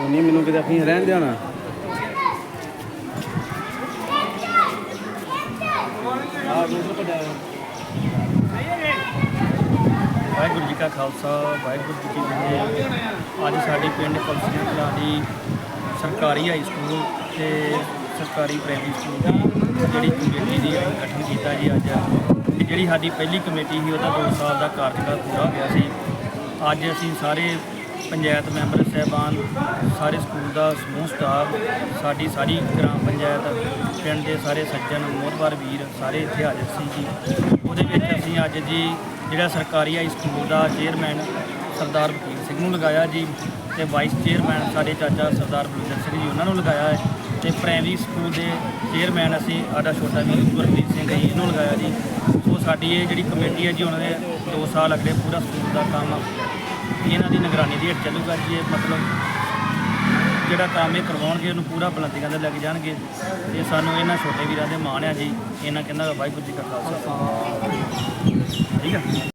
ਨਹੀਂ ਮੈਨੂੰ ਕਿਤੇ ਆਪਣੀ ਰਹਿਣ ਦੇਣਾ ਆ ਦੂਸਰਾ ਪੜਾ ਵਾਹਿਗੁਰੂ ਜੀ ਕਾ ਖਾਲਸਾ, ਵਾਹਿਗੁਰੂ ਜੀ ਕੀ ਫਤਿਹ। ਅੱਜ ਸਾਡੇ ਪਿੰਡ ਕਲਸੀਆਂ ਕਲਾਂ ਦੀ ਸਰਕਾਰੀ ਹਾਈ ਸਕੂਲ ਤੇ ਸਰਕਾਰੀ ਪ੍ਰਾਇਮਰੀ ਸਕੂਲ ਦੀ ਜਿਹੜੀ ਕਮੇਟੀ ਦੀ ਗਠਨ ਕੀਤਾ ਜੀ ਅੱਜ। ਤੇ ਜਿਹੜੀ ਸਾਡੀ ਪਹਿਲੀ ਕਮੇਟੀ ਸੀ, ਉਹਦਾ 2 ਸਾਲ ਦਾ ਕਾਰਜਕਾਲ ਪੂਰਾ ਹੋਇਆ ਸੀ। ਅੱਜ ਅਸੀਂ ਸਾਰੇ ਪੰਚਾਇਤ ਮੈਂਬਰ, ਸਹਿਬਾਨ, ਸਾਰੇ ਸਕੂਲ ਦਾ ਸਮੂਹ ਸਟਾਫ ਸਾਡੀ ਸਾਰੀ ਗ੍ਰਾਮ ਪੰਚਾਇਤ, ਪਿੰਡ ਦੇ ਸਾਰੇ ਸੱਜਣ ਮੋਹਤਵਾਰ ਵੀਰ ਸਾਰੇ ਇੱਥੇ ਹਾਜ਼ਰ ਸੀ ਜੀ। ਉਹਦੇ ਵਿੱਚ ਅਸੀਂ ਅੱਜ ਜੀ ਜਿਹੜਾ ਸਰਕਾਰੀ ਹਾਈ ਸਕੂਲ ਦਾ ਚੇਅਰਮੈਨ ਸਰਦਾਰ ਵਕੀਲ ਸਿੰਘ ਨੂੰ ਲਗਾਇਆ ਜੀ ਤੇ ਵਾਈਸ ਚੇਅਰਮੈਨ ਸਾਡੇ ਚਾਚਾ ਸਰਦਾਰ ਬਲਵਿੰਦਰ ਸਿੰਘ ਜੀ ਉਹਨਾਂ ਨੂੰ ਲਗਾਇਆ ਹੈ ਤੇ ਪ੍ਰਾਇਮਰੀ ਸਕੂਲ ਦੇ ਚੇਅਰਮੈਨ ਅਸੀਂ ਸਾਡਾ ਛੋਟਾ ਵੀਰ ਗੁਰਮੀਤ ਸਿੰਘ ਜੀ ਇਹਨੂੰ ਲਗਾਇਆ ਜੀ। ਸੋ ਸਾਡੀ ਇਹ ਜਿਹੜੀ ਕਮੇਟੀ ਹੈ ਜੀ, ਉਹਨਾਂ ਦੇ 2 ਸਾਲ ਅਗਲੇ ਪੂਰਾ ਸਕੂਲ ਦਾ ਕੰਮ ਇਹਨਾਂ ਦੀ ਨਿਗਰਾਨੀ ਦੀ ਹੇਠ ਚੱਲੂਗਾ ਜੀ, ਇਹ ਮਤਲਬ ਜਿਹੜਾ ਕੰਮ ਇਹ ਕਰਵਾਉਣਗੇ, ਉਹਨੂੰ ਪੂਰਾ ਬੁਲੰਦੀਆਂ ਦੇ ਲੈ ਕੇ ਜਾਣਗੇ। ਤੇ ਸਾਨੂੰ ਇਹਨਾਂ ਛੋਟੇ ਵੀਰਾਂ ਦੇ ਮਾਣ ਆ ਜੀ। ਇਹਨਾਂ ਕਹਿੰਦਾ ਵਾਹਿਗੁਰੂ ਜੀ ਕਾ ਖਾਲਸਾ। ਠੀਕ ਹੈ